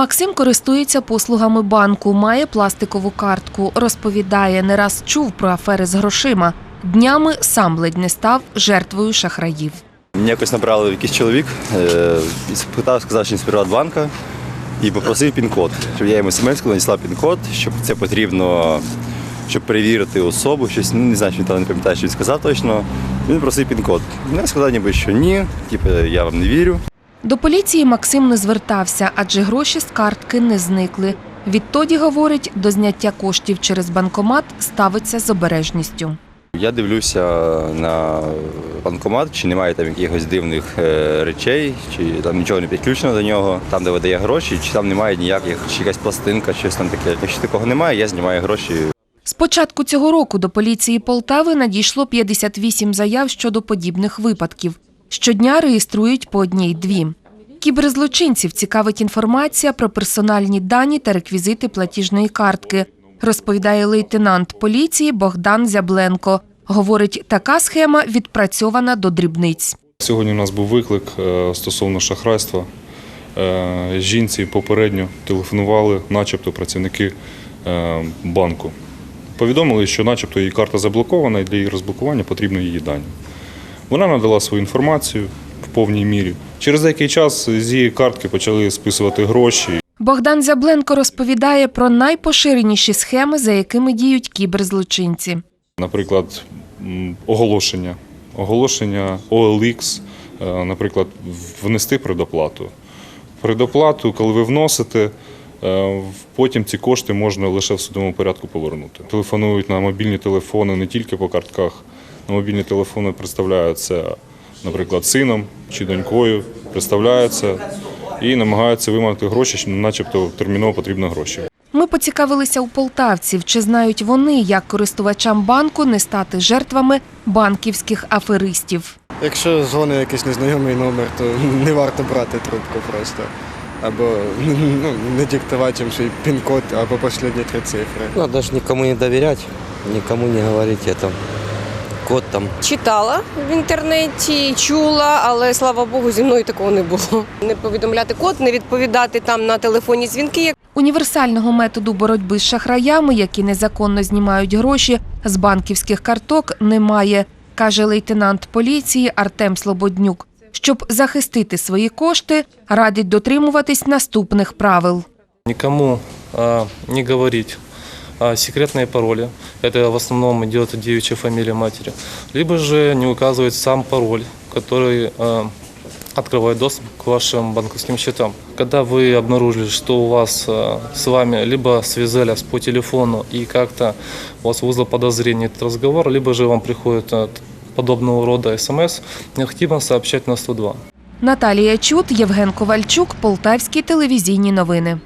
Максим користується послугами банку, має пластикову картку. Розповідає, не раз чув про афери з грошима. Днями сам ледь не став жертвою шахраїв. Мені якось набрали якийсь чоловік, е, спитав, сказав, що він з Приватбанка і попросив пін-код. Щоб я йому смс надіслав пін-код, щоб це потрібно, щоб перевірити особу, щось, ну не знаю, що він там не пам'ятає, що він сказав точно. Він просив пін-код. Я сказав ніби, що ні, типу, я вам не вірю. До поліції Максим не звертався, адже гроші з картки не зникли. Відтоді, говорить, до зняття коштів через банкомат ставиться з обережністю. Я дивлюся на банкомат, чи немає там якихось дивних е, речей, чи там нічого не підключено до нього, там, де видає гроші, чи там немає ніяких, чи якась пластинка, щось там таке. Якщо такого немає, я знімаю гроші З початку цього року до поліції Полтави надійшло 58 заяв щодо подібних випадків. Щодня реєструють по одній-дві. Кіберзлочинців цікавить інформація про персональні дані та реквізити платіжної картки, розповідає лейтенант поліції Богдан Зябленко. Говорить, така схема відпрацьована до дрібниць. Сьогодні у нас був виклик е, стосовно шахрайства. Е, Жінці попередньо телефонували, начебто працівники е, банку. Повідомили, що начебто її карта заблокована і для її розблокування потрібні її дані. Вона надала свою інформацію в повній мірі. Через деякий час з її картки почали списувати гроші. Богдан Зябленко розповідає про найпоширеніші схеми, за якими діють кіберзлочинці. Наприклад, оголошення. Оголошення OLX, е, наприклад, внести предоплату. Предоплату, коли ви вносите, е, потім ці кошти можна лише в судовому порядку повернути. Телефонують на мобільні телефони не тільки по картках. На мобільні телефони представляються, наприклад, сином чи донькою, представляються і намагаються вимагати гроші, що начебто терміново потрібні гроші. Ми поцікавилися у полтавців, чи знають вони, як користувачам банку не стати жертвами банківських аферистів. Якщо дзвонить якийсь незнайомий номер, то не варто брати трубку просто. Або ну, не диктувати їм свій пін-код або останні три цифри. Надо же никому не доверять, никому не говорить это. Код там. Читала в інтернеті, чула, але слава Богу, зі мною такого не було. Не повідомляти код, не відповідати там на телефонні дзвінки. Універсального методу боротьби з шахраями, які незаконно знімають гроші з банківських карток, немає, каже лейтенант поліції Артем Слободнюк. Щоб захистити свої кошти, радить дотримуватись наступних правил. Никому а, не говорить а, секретные пароли. Это в основном идет девичья фамилия матери. Либо же не указывать сам пароль, который а, открывает доступ к вашим банковским счетам. Когда вы обнаружили, что у вас а, с вами либо связались по телефону и как-то у вас вызвало подозрение этот разговор, либо же вам приходит а, подобного рода смс, необходимо сообщать на 102. Наталія Чут, Євген Ковальчук, Полтавські телевізійні новини.